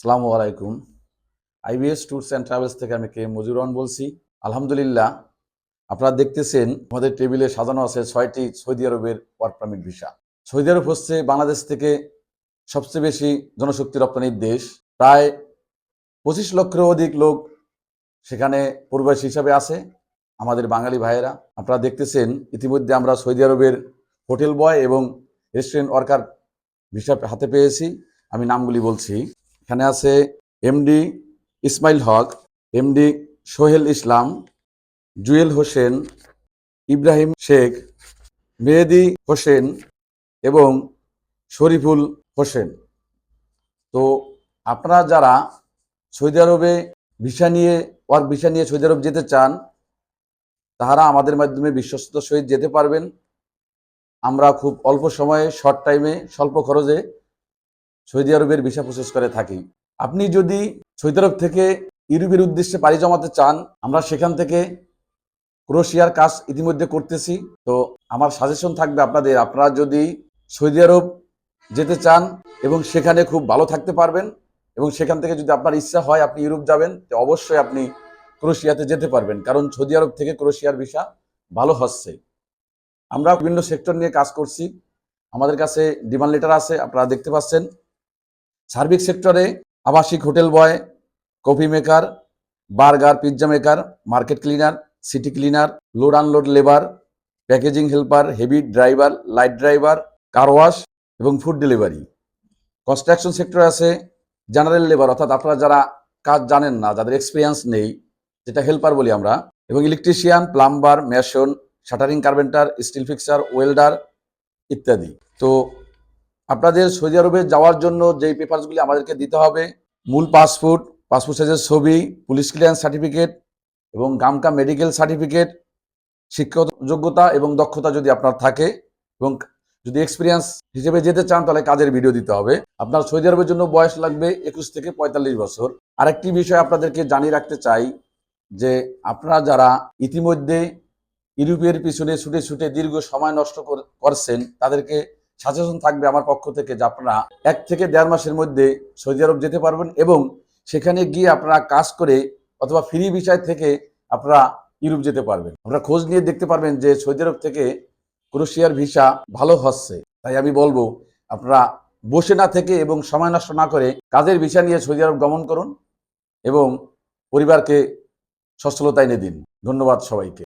আসসালামু আলাইকুম। IBS tours and travels থেকে আমি কে মজুরন বলছি। আলহামদুলিল্লাহ, আপনারা দেখতেছেন, আমাদের টেবিলে সাজানো আছে ছয়টি সৌদি আরবের work permit visa Saudi Arab হচ্ছে বাংলাদেশ থেকে সবচেয়ে বেশি জনশক্তি রপ্তানির দেশ। প্রায় পঁচিশ লক্ষের অধিক লোক সেখানে পূর্বাসী হিসাবে আছে, আমাদের বাঙালি ভাইয়েরা। আপনারা দেখতেছেন, ইতিমধ্যে আমরা সৌদি আরবের হোটেল বয় এবং রেস্টুরেন্ট ওয়ার্কার ভিসা হাতে পেয়েছি। আমি নামগুলি বলছি। এখানে আছে এমডি ইসমাইল হক, এমডি সোহেল ইসলাম, জুয়েল হোসেন, ইব্রাহিম শেখ, মেহেদি হোসেন এবং শরীফুল হোসেন। তো আপনারা যারা সৌদি আরবে ভিসা নিয়ে, ওয়ার্ক ভিসা নিয়ে সৌদি আরব যেতে চান, তাহারা আমাদের মাধ্যমে বিশ্বস্ত সহিত যেতে পারবেন। আমরা খুব অল্প সময়ে, শর্ট টাইমে, স্বল্প খরচে সৌদি আরবের ভিসা প্রসেস করে থাকি। আপনি যদি সৌদি আরব থেকে ইউরোপের উদ্দেশ্যে পাড়ি জমাতে চান, আমরা সেখান থেকে ক্রোশিয়ার কাজ ইতিমধ্যে করতেছি। তো আমার সাজেশন থাকবে আপনাদের, আপনারা যদি সৌদি আরব যেতে চান এবং সেখানে খুব ভালো থাকতে পারবেন এবং সেখান থেকে যদি আপনার ইচ্ছা হয় আপনি ইউরোপ যাবেন, তো অবশ্যই আপনি ক্রোশিয়াতে যেতে পারবেন। কারণ সৌদি আরব থেকে ক্রোশিয়ার ভিসা ভালো হচ্ছে। আমরা বিভিন্ন সেক্টর নিয়ে কাজ করছি। আমাদের কাছে ডিমান্ড লেটার আছে, আপনারা দেখতে পাচ্ছেন। সার্ভিস সেক্টরে আবাসিক hotel boy, coffee maker, burger pizza maker, market cleaner, city cleaner, load unload labour, packaging helper, heavy driver, light driver, car wash এবং ফুড ডেলিভারি। কনস্ট্রাকশন সেক্টরে আছে জেনারেল লেবার, অর্থাৎ আপনারা যারা কাজ জানেন না, যাদের এক্সপিরিয়েন্স নেই, যেটা হেল্পার বলি আমরা, এবং electrician plumber mason shuttering carpenter steel fixer welder ইত্যাদি। তো আপনাদের সৌদি আরবে যাওয়ার জন্য যেই পেপারসগুলি আমাদেরকে দিতে হবে, মূল পাসপোর্ট পাসপোর্ট সাইজের ছবি পুলিশ ক্লিয়ারেন্স সার্টিফিকেট এবং গামকা মেডিকেল সার্টিফিকেট শিক্ষক যোগ্যতা এবং দক্ষতা যদি আপনার থাকে এবং যদি এক্সপিরিয়েন্স হিসেবে যেতে চান তাহলে কাজের ভিডিও দিতে হবে। আপনার সৌদি আরবের জন্য বয়স লাগবে একুশ থেকে পঁয়তাল্লিশ বছর। আরেকটি বিষয় আপনাদেরকে জানিয়ে রাখতে চাই যে আপনারা যারা ইতিমধ্যে ইউরোপের পিছনে ছুটে ছুটে দীর্ঘ সময় নষ্ট কর- করছেন তাদেরকে সাজেশন থাকবে আমার পক্ষ থেকে যে আপনারা এক থেকে দেড় মাসের মধ্যে সৌদি আরব যেতে পারবেন এবং সেখানে গিয়ে আপনারা কাজ করে অথবা ফ্রি বিষয় থেকে আপনারা ইউরোপ যেতে পারবেন। আপনারা খোঁজ নিয়ে দেখতে পারবেন যে সৌদি আরব থেকে ক্রোশিয়ার ভিসা ভালো হচ্ছে। তাই আমি বলব, আপনারা বসে না থেকে এবং সময় নষ্ট না করে কাজের ভিসা নিয়ে সৌদি আরব গমন করুন এবং পরিবারকে সচ্ছলতা এনে দিন। ধন্যবাদ সবাইকে।